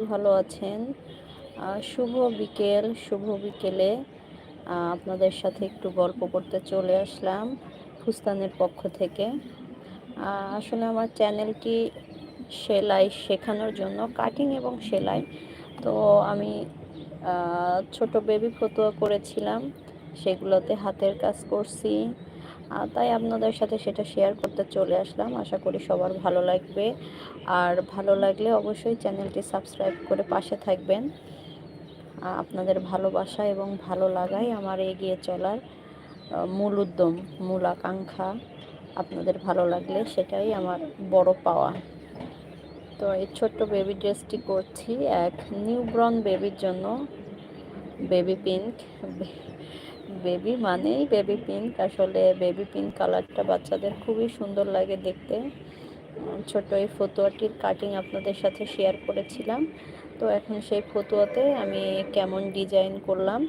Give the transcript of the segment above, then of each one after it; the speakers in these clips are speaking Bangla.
ভালো আছেন। শুভ বিকেল, শুভ বিকেলে। আপনাদের সাথে একটু গল্প করতে চলে আসলাম ফুস্তানের পক্ষ থেকে। আসলে আমার চ্যানেলটি সেলাই শেখানোর জন্য কাটিং এবং সেলাই। তো আমি ছোট বেবি ফতুয়া করেছিলাম। সেগুলোতে হাতের কাজ করছি। তাই আপনাদের সাথে সেটা শেয়ার করতে চলে আসলাম। আশা করি সবার ভালো লাগবে। আর ভালো লাগলে অবশ্যই চ্যানেলটি সাবস্ক্রাইব করে পাশে থাকবেন। আপনাদের ভালোবাসা এবং ভালো লাগাই আমার এগিয়ে চলার মূল উদ্যম, মূল আকাঙ্ক্ষা আপনাদের ভালো লাগলে সেটাই আমার বড় পাওয়া। তো এই ছোট্ট বেবি ড্রেসটি করছি, এক নিউব্রন বেবির জন্য বেবি পিঙ্ক বেবি মানেই বেবি পিঙ্ক। আসলে বেবি পিঙ্ক কালারটা বাচ্চাদের খুবই সুন্দর লাগে দেখতে। ছোট এই ফতুয়াটির কাটিং আপনাদের সাথে শেয়ার করেছিলাম। তো এখন সেই ফতুয়াতে আমি কেমন ডিজাইন করলাম,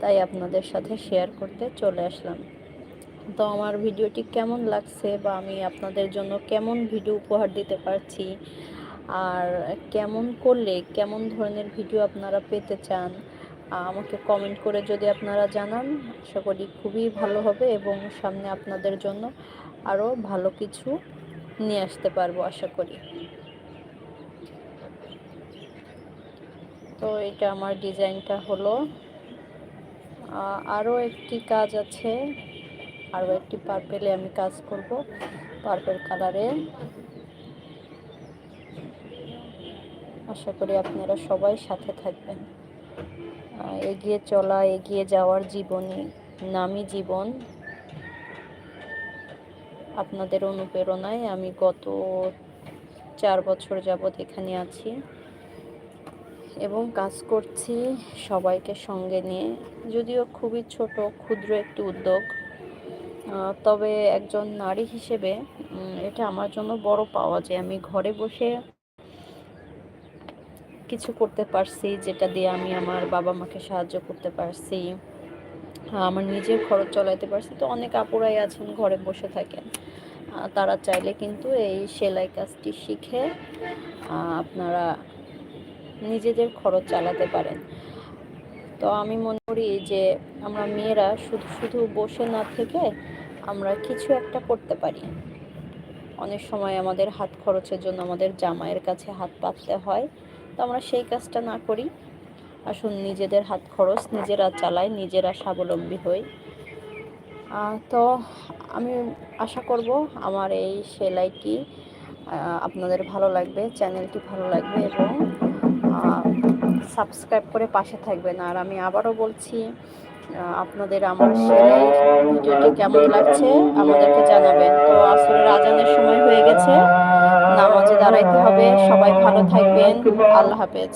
তাই আপনাদের সাথে শেয়ার করতে চলে আসলাম। তো আমার ভিডিওটি কেমন লাগছে বা আমি আপনাদের জন্য কেমন ভিডিও উপহার দিতে পারছি, আর কেমন করলে, কেমন ধরনের ভিডিও আপনারা পেতে চান আমাকে কমেন্ট করে যদি আপনারা জানান, আশা করি খুবই ভালো হবে এবং সামনে আপনাদের জন্য আরও ভালো কিছু নিয়ে আসতে পারব, আশা করি। তো এটা আমার ডিজাইনটা হলো। আরও একটি কাজ আছে আরও একটি পার্পেলে আমি কাজ করব পার্পেল কালারে আশা করি আপনারা সবাই সাথে থাকবেন। এগিয়ে চলা, এগিয়ে যাওয়ার জীবনী, নামি জীবন আপনাদের অনুপ্রেরণায় আমি গত চার বছর যাবৎ এখানে আছি এবং কাজ করছি সবাইকে সঙ্গে নিয়ে, যদিও খুবই ছোট, ক্ষুদ্র একটি উদ্যোগ। তবে একজন নারী হিসেবে এটা আমার জন্য বড় পাওয়া যে আমি ঘরে বসে কিছু করতে পারছি, যেটা দিয়ে আমি আমার বাবা মাকে সাহায্য করতে পারছি আমার নিজের খরচ চালাতে পারছি। তো অনেক আপুরাই আছেন, ঘরে বসে থাকেন। তারা চাইলে কিন্তু এই সেলাই কাজটি শিখে আপনারা নিজেদের খরচ চালাতে পারেন। তো আমি মনে করি যে আমরা মেয়েরা শুধু শুধু বসে না থেকে আমরা কিছু একটা করতে পারি। অনেক সময় আমাদের হাত খরচের জন্য আমাদের জামাইয়ের কাছে হাত পাততে হয়। তো আমরা সেই কাজটা না করি। আসুন নিজেদের হাত খরচ, নিজেরা চালাই, নিজেরা স্বাবলম্বী হই। তো আমি আশা করব আমার এই সেলাইটি আপনাদের ভালো লাগবে, চ্যানেলটি ভালো লাগবে এবং সাবস্ক্রাইব করে পাশে থাকবেন। আর আমি আবারও বলছি আপনাদের আমার ভিডিওটি কেমন লাগছে আমাদেরকে জানাবেন। তো আসলে রাজানের সময় হয়ে গেছে, নামাজে দাঁড়াইতে হবে। সবাই ভালো থাকবেন। আল্লাহ হাফেজ।